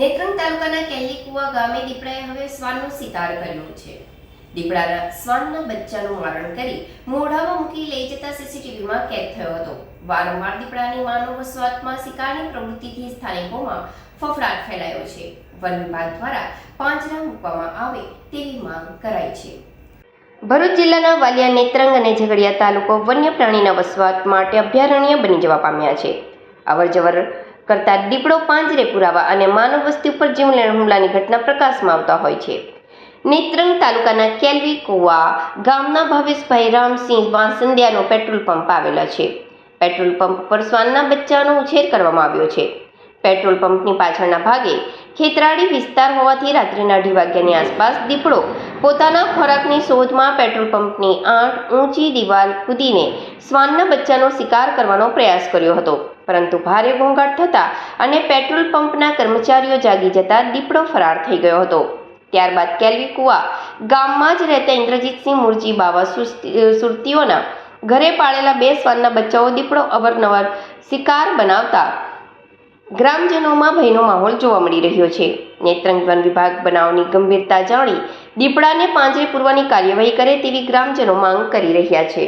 નેત્રંગ તાલુકાના કેલીકુવા ગામે દીપડાએ હવે શ્વાનનો શિકાર કર્યો છે. દીપડાના શ્વાનના બચ્ચાનું મારણ કરી મોઢામાં મૂકી લઈ જતા સીસીટીવીમાં કેદ થયો હતો. વારંવાર દીપડાની માનવ વસવાટમાં શિકારની પ્રવૃત્તિથી સ્થાનિકોમાં ફફડાટ ફેલાયો છે. વન વિભાગ દ્વારા પાંજરા મૂકવામાં આવે તેવી માંગ કરાઈ છે. ભરૂચ જિલ્લાના વાલિયા નેત્રંગ અને ઝઘડિયા તાલુકો વન્ય પ્રાણીના વસવાટ માટે અભયારણ્ય બની જવા પામ્યા છે. અવરજવર કરતા દીપડો પાંજરે પુરાવા અને માનવ વસ્તી ઉપર જીવલેણ હુમલાની ઘટના પ્રકાશમાં આવતા હોય છે. નેત્રંગ તાલુકાના કેલવી કુવા ગામના ભાવેશભાઈ રામસિંહ વાંસંદિયાનો પેટ્રોલ પંપ આવેલા છે. પેટ્રોલ પંપ પર શ્વાનના બચ્ચાનો ઉછેર કરવામાં આવ્યો છે. પેટ્રોલ પંપની પાછળના ભાગે ખેતરાડી વિસ્તાર હોવાથી રાત્રિના અઢી વાગ્યાની આસપાસ દીપડો પોતાના ખોરાકની શોધમાં પેટ્રોલ પંપની આઠ ઊંચી દિવાલ કૂદીને શ્વાનના બચ્ચાનો શિકાર કરવાનો પ્રયાસ કર્યો હતો. પરંતુ ભારે ઘોંઘાટ થતાં અને પેટ્રોલ પંપના કર્મચારીઓ જાગી જતા દીપડો ફરાર થઈ ગયો હતો. ત્યારબાદ કેલવી કુવા ગામમાં જ રહેતા ઇન્દ્રજીતસિંહ મુરજી બાવા સુરતીઓના ઘરે પાળેલા બે શ્વાનના બચ્ચાઓ દીપડો અવારનવાર શિકાર બનાવતા ગ્રામજનોમાં ભયનો માહોલ જોવા મળી રહ્યો છે. નેત્રંગ વન વિભાગ બનાવની ગંભીરતા જાણી દીપડાને પાંજરે પૂરવાની કાર્યવાહી કરે તેવી ગ્રામજનો માંગ કરી રહ્યા છે.